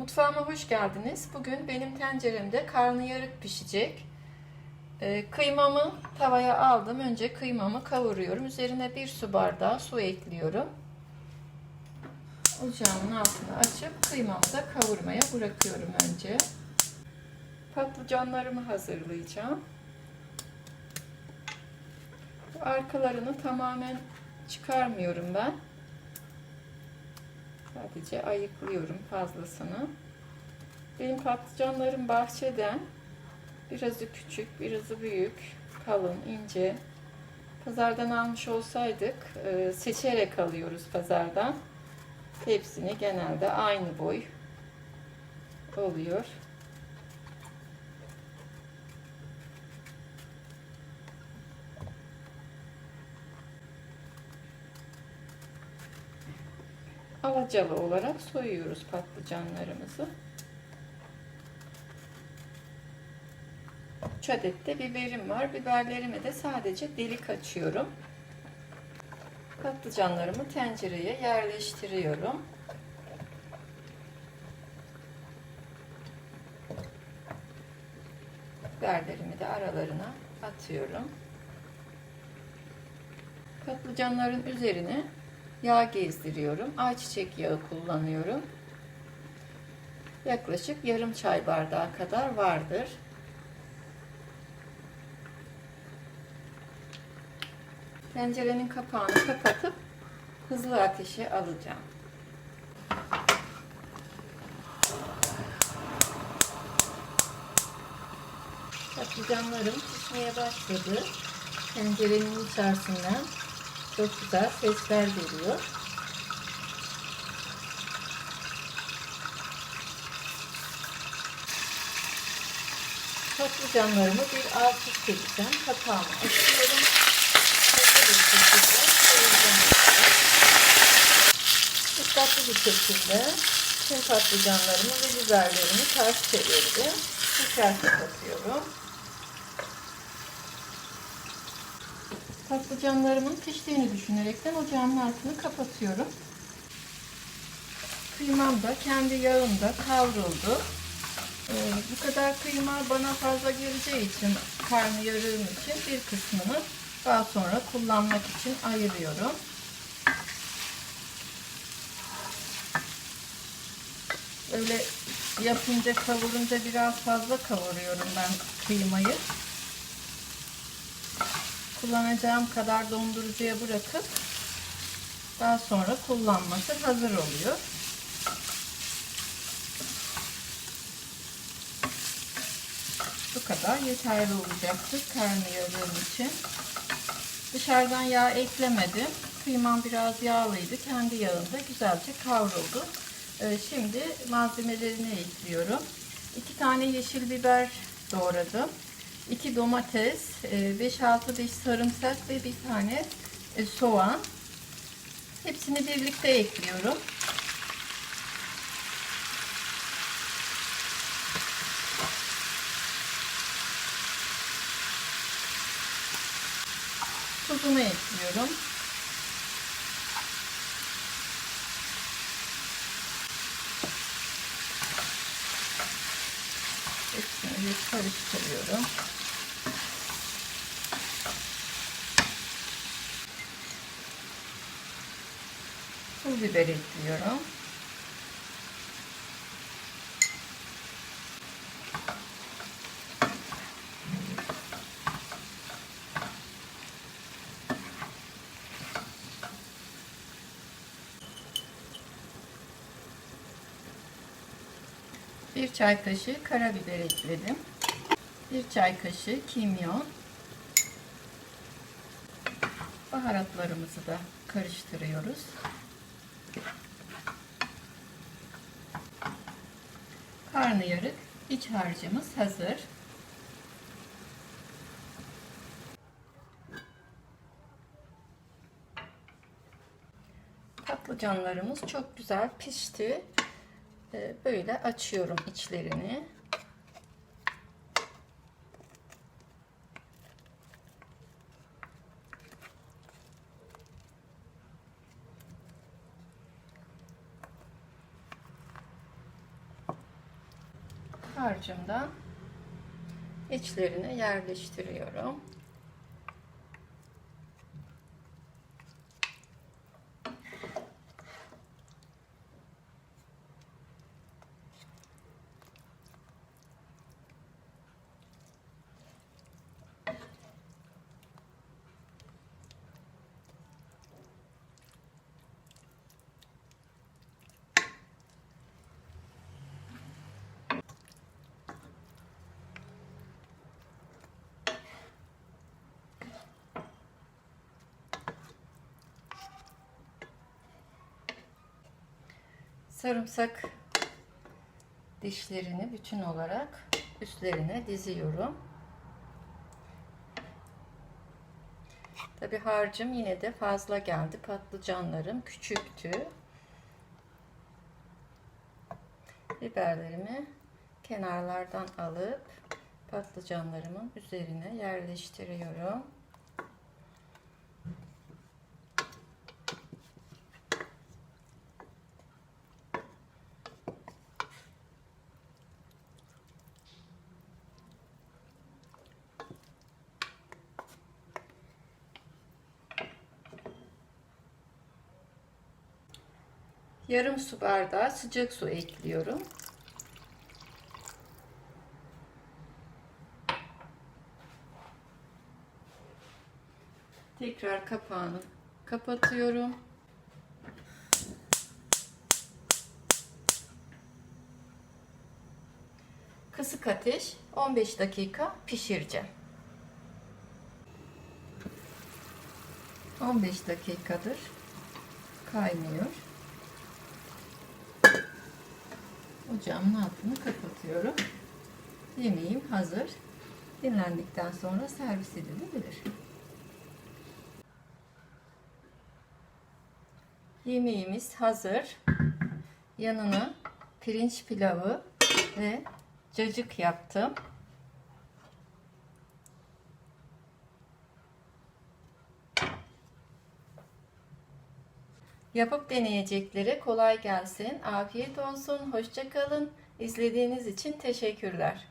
Mutfağıma hoş geldiniz. Bugün benim tenceremde karnıyarık pişecek. Ee, kıymamı tavaya aldım. Önce kıymamı kavuruyorum. Üzerine bir su bardağı su ekliyorum. Ocağımın altını açıp kıymamı da kavurmaya bırakıyorum önce. Patlıcanlarımı hazırlayacağım. Arkalarını tamamen çıkarmıyorum ben. Sadece ayıklıyorum fazlasını. Benim patlıcanlarım bahçeden. Birazı küçük, birazı büyük, kalın, ince. Pazardan almış olsaydık e, seçerek alıyoruz pazardan. Hepsini genelde aynı boy oluyor. Alacalı olarak soyuyoruz patlıcanlarımızı. 3 adet de biberim var. Biberlerimi de sadece delik açıyorum. Patlıcanlarımı tencereye yerleştiriyorum. Biberlerimi de aralarına atıyorum. Patlıcanların üzerine yağ gezdiriyorum. Ayçiçek yağı kullanıyorum. Yaklaşık yarım çay bardağı kadar vardır. Tencerenin kapağını kapatıp hızlı ateşe alacağım. Patlıcanlarım pişmeye başladı. Tencerenin içerisinden çok güzel sesler geliyor. Patlıcanlarımı bir alt üst edeceğim. Kapağımı açıyorum. Bir. Dikkatli bir şekilde tüm patlıcanlarımı ve biberlerimi ters çevirdim. Tekrar kapatıyorum. Patlıcanlarımın piştiğini düşünerekten ocağın altını kapatıyorum. Kıymam da kendi yağında kavruldu. Ee, bu kadar kıyma bana fazla geleceği için karnıyarığım için bir kısmını daha sonra kullanmak için ayırıyorum. Öyle yapınca kavurunca biraz fazla kavuruyorum ben kıymayı kullanacağım kadar dondurucuya bırakıp daha sonra kullanması hazır oluyor. Bu kadar yeterli olacaktır karnıyarığım için. Dışarıdan yağ eklemedim. Kıymam biraz yağlıydı. Kendi yağında güzelce kavruldu. Ee, şimdi malzemelerini ekliyorum. 2 tane yeşil biber doğradım. 2 domates, 5-6 diş sarımsak ve bir tane e, soğan. Hepsini birlikte ekliyorum. Tuzumu ekliyorum. Hepsini karıştırıyorum. Biber ekliyorum. Bir çay kaşığı karabiber ekledim. Bir çay kaşığı kimyon. Baharatlarımızı da karıştırıyoruz. Karnıyarık iç harcımız hazır. Patlıcanlarımız çok güzel pişti. Ee, Böyle açıyorum içlerini. Harcımdan içlerine yerleştiriyorum. Sarımsak dişlerini bütün olarak üstlerine diziyorum. Tabi harcım yine de fazla geldi. Patlıcanlarım küçüktü. Biberlerimi kenarlardan alıp patlıcanlarımın üzerine yerleştiriyorum. Yarım su bardağı sıcak su ekliyorum. Tekrar kapağını kapatıyorum. Kısık ateş 15 dakika pişireceğim. 15 dakikadır kaynıyor. Ocağımın altını kapatıyorum. Yemeğim hazır. Dinlendikten sonra servis edilebilir. Yemeğimiz hazır. Yanına pirinç pilavı ve cacık yaptım. Yapıp deneyeceklere kolay gelsin. Afiyet olsun. Hoşça kalın. İzlediğiniz için teşekkürler.